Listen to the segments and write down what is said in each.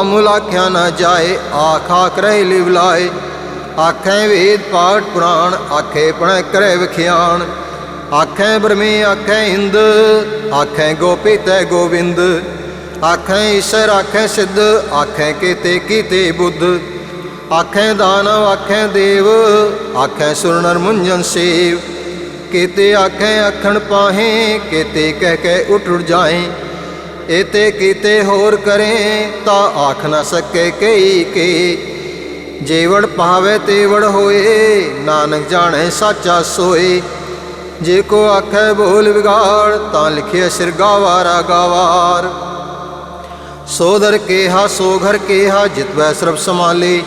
ਅਮੁਲ ਆਖਿਆ ਨਾ ਜਾਏ, ਆਖ ਆਖ ਰਹਿ ਲਿਵ ਲਾਏ ਆਖੈ ਵੇਦ ਪਾਠ ਪੁਰਾਣ, ਆਖੇ ਪਣੈ ਕਰੇ ਵਿਖਿਆਣ। ਆਖੈ ਬ੍ਰਹਮੇ, ਆਖੈ ਇੰਦ, ਆਖੈ ਗੋਪੀ ਤੈ ਗੋਵਿੰਦ ਆਖੈ ਈਸ਼ਰ, ਆਖੈ ਸਿੱਧ, ਆਖੈ ਕੀਤੇ ਕੀਤੇ ਬੁੱਧ। ਆਖੈ ਦਾਨਵ, ਆਖੈ ਦੇਵ, ਆਖੈ ਸੁਰਨਰ ਮੁੰਜਨ ਸੇਵ। ਕੀਤੇ ਆਖੈ ਆਖਣ ਪਾਹੇ, ਕੀਤੇ ਕਹਿ ਕੇ ਉਠ ਜਾਏ ਇਤੇ ਕੀਤੇ ਹੋਰ ਕਰੇ ਤਾਂ ਆਖ ਨਾ ਸਕੇ ਕਈ ਕੇ। ਜੇਵੜ ਪਾਵੇ ਤੇਵੜ ਹੋਏ, ਨਾਨਕ ਜਾਣੇ ਸਾਚਾ ਸੋਏ। ਜੇ ਕੋ ਆਖੈ ਬੋਲ ਵਿਗਾੜ, ਤਾਂ ਲਿਖਿਆ ਸਿਰ ਗਾਵਾਰਾ ਗਾਵਾਰ। ਸੋਦਰ ਕੇਹਾ ਸੋ ਘਰ ਕੇਹਾ ਜਿਤਵੈ ਸਰਬ ਸਮਾਲੇ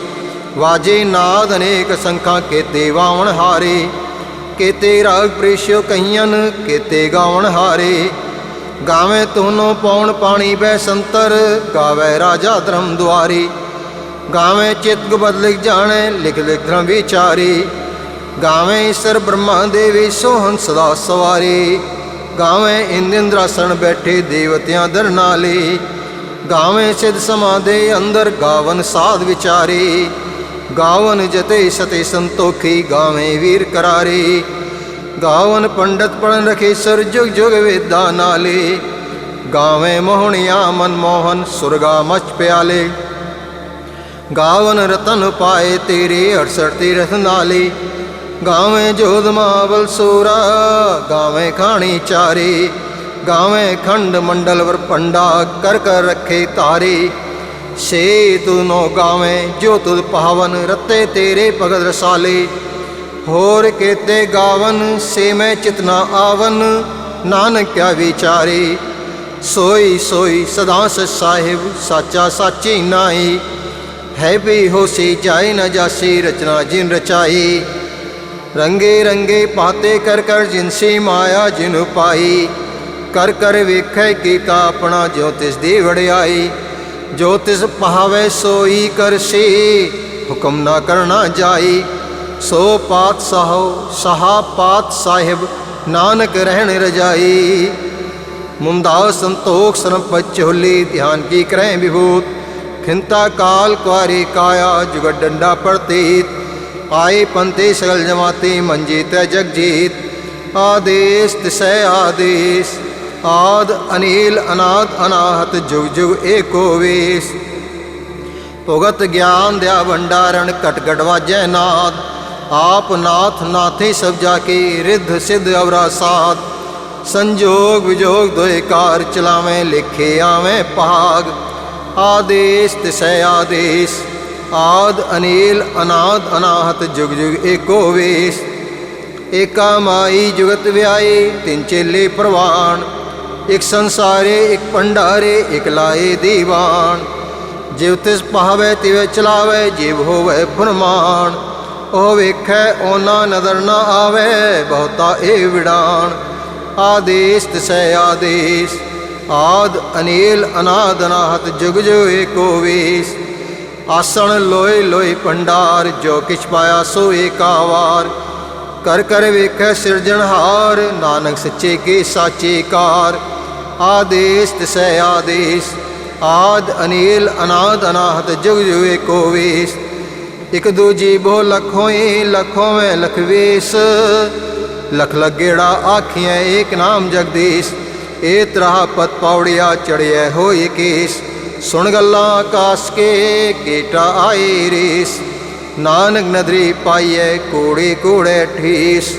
ਵਾਜੇ ਨਾਦ ਅਨੇਕ ਸੰਖਾਂ ਕੇਤੇ ਵਾਵਣ ਹਾਰੇ। ਕੇਤੇ ਰਾਗ ਪ੍ਰੇਸ਼ਿਓ ਕਹੀਆਂ ਕੇਤੇ ਗਾਵਣ ਹਾਰੇ। ਗਾਵੇਂ ਤੋਨੋ ਪੌਣ ਪਾਣੀ ਬੈ ਸੰਤਰ, ਗਾਵੇ ਰਾਜਾ ਧਰਮ ਦੁਆਰੀ। ਗਾਵੇਂ ਚਿਤ ਬਦਲਿਕ ਜਾਣੇ, ਲਿਖ ਲਿਖ ਧਰਮ ਵਿਚਾਰੀ। ਗਾਵੇਂ ਈਸ਼ਰ ਬ੍ਰਹਮਾ ਦੇਵੀ ਸੋਹਨ ਸਦਾ ਸਵਾਰੀ। ਗਾਵੇਂ ਇੰਦ ਇੰਦਰਾਸਣ ਬੈਠੇ ਦੇਵਤਿਆਂ ਦਰਨਾਲੀ ਗਾਵੇਂ ਸਿਧ ਸਮਾਦੇ ਅੰਦਰ ਗਾਵਨ ਸਾਧ ਵਿਚਾਰੇ। ਗਾਵਨ ਜਤੇ ਸਤੇ ਸੰਤੋਖੀ ਗਾਵੇਂ ਵੀਰ ਕਰਾਰੇ। ਗਾਵਨ ਪੰਡਤ ਪੜਨ ਰਖੇ ਸਰ ਜੁਗ ਜੁਗ ਵੇਦਾ ਨਾਲੇ। ਗਾਵੇਂ ਮੋਹਣਿਆ ਮਨ ਮੋਹਨ ਸੁਰਗਾ ਮਚ ਪਿਆਲੇ। ਗਾਵਨ ਰਤਨ ਪਾਏ ਤੇਰੇ 68 ਤੀਰਥ ਨਾਲੇ। ਗਾਵੇਂ ਜੋਧ ਮਾਵਲ ਸੂਰਾ, ਗਾਵੇਂ ਖਾਣੀ ਚਾਰੇ। ਗਾਵੇਂ ਖੰਡ ਮੰਡਲ ਵਰ ਪੰਡਾ ਕਰ ਕਰ ਰੱਖੇ ਤਾਰੇ। ਸੇ ਤੂ ਨੋ ਗਾਵੇਂ ਜੋ ਤੁਧ ਪਾਵਨ, ਰਤੇ ਤੇਰੇ ਭਗਤ ਰਸਾਲੇ। ਹੋਰ ਕੇਤੇ ਗਾਵਨ, ਸੇ ਮੈਂ ਚਿਤਨਾ ਆਵਨ। ਨਾਨਕ ਕਿਆ ਵਿਚਾਰੇ, ਸੋਈ ਸੋਈ ਸਦਾ ਸਚ ਸਾਹਿਬ, ਸਾਚਾ ਸਾਚੀ ਨਾਈ ਹੈ ਵੀ ਹੋਸੀ ਜਾਏ ਨਾ ਜਾਸੀ ਰਚਨਾ ਜਿਨ ਰਚਾਈ। ਰੰਗੇ ਰੰਗੇ ਪਾਤੇ ਕਰ ਕਰ ਜਿਨਸੀ ਮਾਇਆ ਜਿਨ ਪਾਈ। ਕਰ ਕਰ ਵੇਖੈ ਕੀਤਾ ਆਪਣਾ ਜੋ ਤਿਸ ਦੀ ਵੜਿਆਈ ਜੋ ਤਿਸ ਪਾਵੇ ਸੋਈ ਕਰਸੀ ਹੁਕਮ ਨਾ ਕਰਨਾ ਜਾਈ। ਸੋ ਪਾਤ ਸਾਹੋ, ਸਹਾ ਪਾਤ ਸਾਹਿਬ, ਨਾਨਕ ਰਹਿਣ ਰਜਾਈ। ਮੁੰਦਾ ਸੰਤੋਖ ਸਰਪ ਚੋਲੀ ਧਿਆਨ ਕੀ ਕਰੈ ਵਿਭੂਤ। ਖਿੰਤਾ ਕਾਲ ਕੁਆਰੀ ਕਾਇਆ ਜੁਗ ਡੰਡਾ ਪ੍ਰਤੀਤ। ਆਏ ਪੰਤੇ ਸਗਲ ਜਮਾਤੀ, ਮੰਜੀ ਤੈ ਜਗਜੀਤ। ਆਦੇਸ, ਤਿਸੈ ਆਦੇਸ। ਆਦ, ਅਨੀਲ, ਅਨਾਦ, ਅਨਾਹਤ, ਜੁਗ ਜੁਗ, ਏਕੋ ਵੇਸ। ਭਗਤ ਗਿਆਨ ਦਿਆ ਭੰਡਾਰਣ ਕਟ ਕਟ ਵਾਜੈ ਨਾਦ। ਆਪ ਨਾਥ ਨਾਥੇ ਸਭ ਜਾ ਕੇ ਰਿੱਧ ਸਿੱਧ ਅਵਰਾ ਸਾਧ। ਸੰਜੋਗ ਵਿਜੋਗ ਦੋਇ ਕਾਰ ਚਲਾਵੇਂ, ਲਿਖੇ ਆਵੇਂ ਭਾਗ। ਆਦੇਸ ਤਿਸੈ ਆਦੇਸ, ਆਦ ਅਨੀਲ ਅਨਾਦ ਅਨਾਹਤ ਜੁਗ ਜੁਗ ਏਕੋ ਵੇਸ। ਏਕਾ ਮਾਈ ਜੁਗਤ ਵਿਆਏ, ਤਿੰਨ ਚੇਲੇ ਪ੍ਰਵਾਨ। ਇਕ ਸੰਸਾਰੇ, ਇਕ ਭੰਡਾਰੇ, ਇਕ ਲਾਏ ਦੀਵਾਨ। ਜਿਵ ਤਿਸ ਪਾਵੇ ਤਿਵ ਚਲਾਵੇ, ਜਿਵ ਹੋਵੇ ਫਰਮਾਨ ਉਹ ਵੇਖੈ ਓਨਾ ਨਦਰ ਨਾ ਆਵੇ, ਬਹੁਤਾ ਏ ਵਿਡਾਨ ਆਦੇਸ ਤਿਸੈ ਆਦੇਸ। ਆਦ, ਅਨੀਲ, ਅਨਾਦ, ਅਨਾਹਤ, ਜੁਗ ਜੁਗ ਏਕੋ ਵੇਸ ਆਸਣ, ਲੋਏ ਲੋਏ, ਭੰਡਾਰ, ਜੋ ਕਿਛ ਪਾਇਆ, ਸੋ ਏਕਾਵਾਰ ਕਰ ਕਰ ਵੇਖੈ ਸਿਰਜਣਹਾਰ ਨਾਨਕ ਸੱਚੇ ਕੇ ਸਾਚੇ ਕਾਰ। ਆਦੇਸ ਤਿਸੈ ਆਦੇਸ। ਆਦ, ਅਨੀਲ, ਅਨਾਦ, ਅਨਾਹਤ, ਜੁਗ ਜੁਗ ਏਕੋ ਵੇਸ ਇਕ ਦੂਜੀ ਬੋ ਲਖੋਈ ਲਖੋਂ ਮੈਂ ਲਖਵੇਸ ਲਖ ਲਗੇੜਾ ਆਖੀਆਂ ਏਕ ਨਾਮ ਜਗਦੀਸ਼। ਏ ਤਰਾ ਪਤ ਪੌੜਿਆ ਚੜਿਆ ਹੋਏ ਕੇਸ। ਸੁਣ ਗੱਲਾਂ ਆਕਾਸ ਕੇ ਕੇਟਾ ਆਏ ਰੇਸ। ਨਾਨਕ ਨਦਰੀ ਪਾਈਏ ਕੋੜੇ ਕੋੜੇ ਠੀਸ।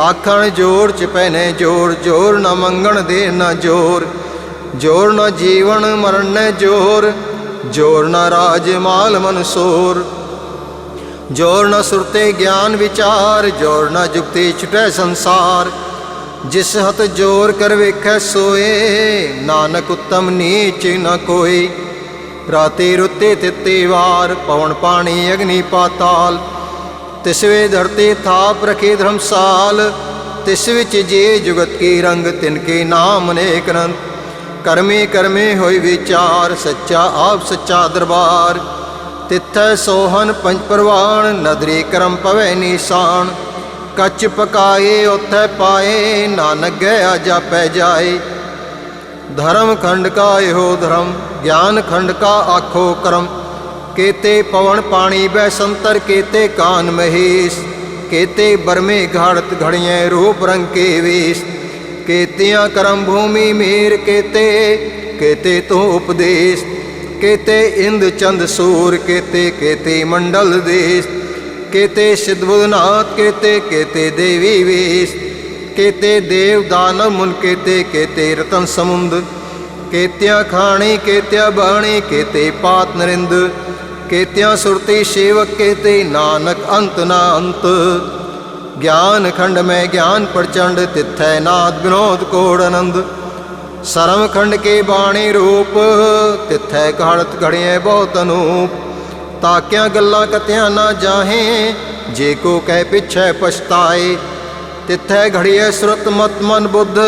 ਆਖਣ ਜ਼ੋਰ ਚ ਪੈਨੇ ਜੋਰ ਜੋਰ ਨਾ ਮੰਗਣ ਦੇ ਨ ਜੋਰ। ਜੋਰ ਨਾ ਜੀਵਨ ਮਰਨ ਨ ਜੋਰ। ਜੋਰ ਨਾ ਰਾਜ ਮਾਲ ਮਨਸੂਰ। ਜੋਰ ਨ ਸੁਰਤੇ ਗਿਆਨ ਵਿਚਾਰ, ਜੋਰ ਨ ਜੁਗਤੇ ਛੁਟੈ ਸੰਸਾਰ। ਜਿਸ ਹਤ ਜੋਰ ਕਰ ਵੇਖੈ ਸੋਏ, ਨਾਨਕ ਉਤਮ ਨੀਚ ਨ ਕੋਈ। ਰਾਤੇ ਰੁੱਤੇ ਤਿੱਤੇ ਵਾਰ ਪਵਨ ਪਾਣੀ ਅਗਨੀ ਪਾਤਾਲ। ਤਿਸਵੇ ਧਰਤੇ ਥਾਪ ਰਖੇ ਧਰਮਸਾਲ। ਤਿਸ ਵਿੱਚ ਜੇ ਜੁਗਤ ਕੀ ਰੰਗ, ਤਿਨ ਕੇ ਨਾਮ ਅਨੇਕ ਅਨੰਤ ਕਰਮੇ ਕਰਮੇ ਹੋਈ ਵਿਚਾਰ, ਸੱਚਾ ਆਪ ਸੱਚਾ ਦਰਬਾਰ। ਤਿੱਥੈ ਸੋਹਨ ਪੰਜ ਪ੍ਰਵਾਨ ਨਦਰੀ ਕਰਮ ਪਵੈ ਨਿਸ਼ਾਨ। ਕੱਚ ਪਕਾਏ, ਉਥੈ ਪਾਏ, ਨਾਨਕ ਗਿਆ ਜਾਪੈ ਜਾਏ। ਧਰਮ ਖੰਡ ਕਾ ਇਹੋ ਧਰਮ, ਗਿਆਨ ਖੰਡ ਕਾ ਆਖੋ ਕਰਮ। ਕੇਤੇ ਪਵਨ ਪਾਣੀ ਬੈ ਸੰਤਰ, ਕੇਤੇ ਕਾਨ ਮਹੇਸ਼। ਕੇਤੇ ਬਰਮੇ ਘਾੜਤ ਘੜੀਐ, ਰੂਪ ਰੰਗ ਕੇ ਵੇਸ਼। ਕੇਤਿਆਂ ਕਰਮ ਭੂਮੀ ਮੇਰ ਕੇਤੇ ਕੇਤੇ ਤੋ ਉਪਦੇਸ਼। ਕੇਤੇ ਇੰਦ ਚੰਦ ਸੂਰ, ਕੇਤੇ ਕੇਤੇ ਮੰਡਲ ਦੇਸ਼, ਕੇਤੇ ਸਿद्धਬੁਧਨਾਥ ਕੇਤੇ ਕੇਤੇ ਦੇਵੀ ਵੇਸ਼, ਕੇਤੇ ਦੇਵ ਦਾਨਵ ਮੁਨ ਕੇਤੇ ਕੇਤੇ ਰਤਨ ਸਮੁੰਦ, ਕੇਤਿਆ ਖਾਣੀ, ਕੇਤਿਆ ਬਾਣੀ, ਕੇਤੇ ਪਾਤ ਨਰਿੰਦ, ਕੇਤਿਆ ਸੁਰਤੀ ਸੇਵਕ, ਕੇਤੇ ਨਾਨਕ ਅੰਤ ਨਾ ਅੰਤ। ਗਿਆਨ ਖੰਡ ਮੈਂ ਗਿਆਨ ਪ੍ਰਚੰਡ ਤਿੱਥੈ ਨਾਦ ਵਿਨੋਦ ਕੋੜ ਆਨੰਦ। ਸਰਮ ਖੰਡ ਕੇ ਬਾਣੀ ਰੂਪ, ਤਿੱਥੈ ਘੜਤ ਘੜਿਐ ਬਹੁਤ ਅਨੂਪ। ਤਾਕਿਆਂ ਗੱਲਾਂ ਕਤਿਆਂ ਨਾ ਜਾਹੇ, ਜੇ ਕੋ ਕਹਿ ਪਿਛੈ ਪਛਤਾਏ। ਤਿੱਥੈ ਘੜੀਐ ਸੁਰਤ ਮਤ ਮਨ ਬੁੱਧ,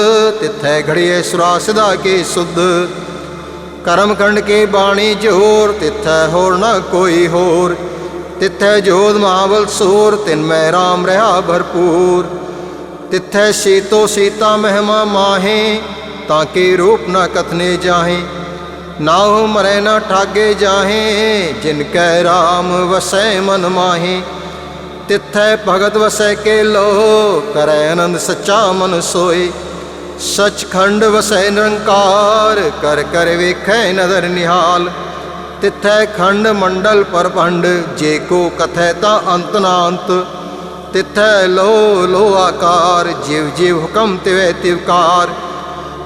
ਤਿੱਥੈ ਘੜੀਐ ਸੁਰਾਸਦਾ ਕੇ ਸੁਧ। ਕਰਮ ਖੰਡ ਕੇ ਬਾਣੀ ਜੋਰ, ਤਿੱਥੈ ਹੋਰ ਨਾ ਕੋਈ ਹੋਰ। ਤਿੱਥੈ ਜੋਧ ਮਾਵਲ ਸੂਰ, ਤਿਨ ਮੈਂ RAM ਰਹਾ ਭਰਪੂਰ। ਤਿੱਥੈ ਸੀਤੋ ਸੀਤਾ ਮਹਿਮਾ ਮਾਹੇ ਤਾਂ ਕੇ ਰੂਪ ਨਾ ਕਥਨੇ ਜਾਹੇ ਨਾਹੁ ਮਰੈ ਨਾ ਠਾਗੇ ਜਾਹੇ, ਜਿਨ ਕੈ RAM ਵਸੈ ਮਨ ਮਾਹੇ, ਤਿੱਥੈ ਭਗਤ ਵਸੈ ਕੇ ਲੋ ਕਰੈ ਆਨੰਦ ਸੱਚਾ ਮਨ ਸੋਏ। ਸਚਖੰਡ ਵਸੈ ਨਿਰੰਕਾਰ, ਕਰ ਕਰ ਵੇਖੈ ਨਦਰ ਨਿਹਾਲ, ਤਿੱਥੈ ਖੰਡ ਮੰਡਲ ਪਰਭੰਡ ਜੇ ਕੋ ਕਥੈ ਤਾਂ ਅੰਤ ਨਾ ਅੰਤ। ਤਿੱਥੈ ਲੋ ਲੋ ਆਕਾਰ, ਜਿਵ ਜਿਵ ਹੁਕਮ ਤਿਵੈ ਤਿਵਕਾਰ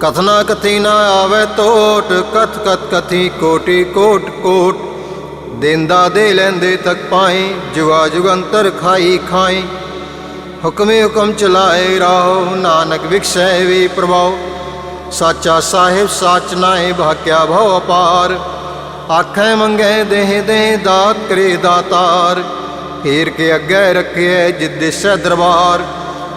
ਕਥਨਾ ਕਥੀ ਨਾ ਆਵੇ ਟੋਟ ਕਥ ਕਥ ਕਥੀ ਕੋਟੀ ਕੋਟ ਕੋਟ ਦੇਂਦਾ ਦੇ ਲੈਂਦੇ ਤੱਕ ਪਾਏ ਜੁਗਾ ਜੁਗੰਤਰ ਖਾਈ ਖਾਈ ਹੁਕਮੇ ਹੁਕਮ ਚਲਾਏ ਰਾਹੋ ਨਾਨਕ ਵਿਖਸੈ ਵੀ ਪ੍ਰਭਾਉ ਸਾਚਾ ਸਾਹਿਬ ਸਾਚ ਨਾਏ ਭਾਕਿਆ ਭਉ ਅਪਾਰ ਆਖੈ ਮੰਗੇ ਦੇਹ ਦੇ ਦਾਤ ਕਰੇ ਦਾਤਾਰ ਹੀਰ ਕੇ ਅੱਗੇ ਰੱਖਿਐ ਜਿਦ ਦਿਸੈ ਦਰਬਾਰ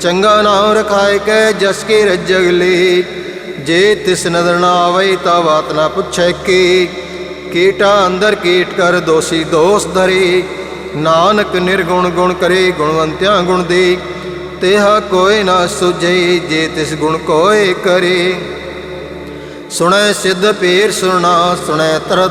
ਚੰਗਾ ਨਾਮ ਰਖਾਇ ਕੈ ਜਸ ਕੀ ਰਜਗ ਲੀ। ਜੇ ਤਿਸ ਨਦਰ ਨਾ ਆਵਈ ਤਾ ਬਾਤ ਨਾ ਪੁੱਛੈ ਕੀ। ਕੀਟਾ ਅੰਦਰ ਕੀਟ ਕਰ ਦੋਸੀ ਦੋਸ ਧਰੇ। ਨਾਨਕ ਨਿਰਗੁਣ ਗੁਣ ਕਰੇ ਗੁਣਵੰਤਿਆਂ ਗੁਣ ਦੇ। ਤੇਹਾ ਕੋਈ ਨਾ ਸੁਝੇ ਜੇ ਤਿਸ ਗੁਣ ਕੋਏ ਕਰੇ। ਸੁਣੈ ਸਿੱਧ ਪੀਰ ਸੁਣਾ ਸੁਣੈ ਤਰਤ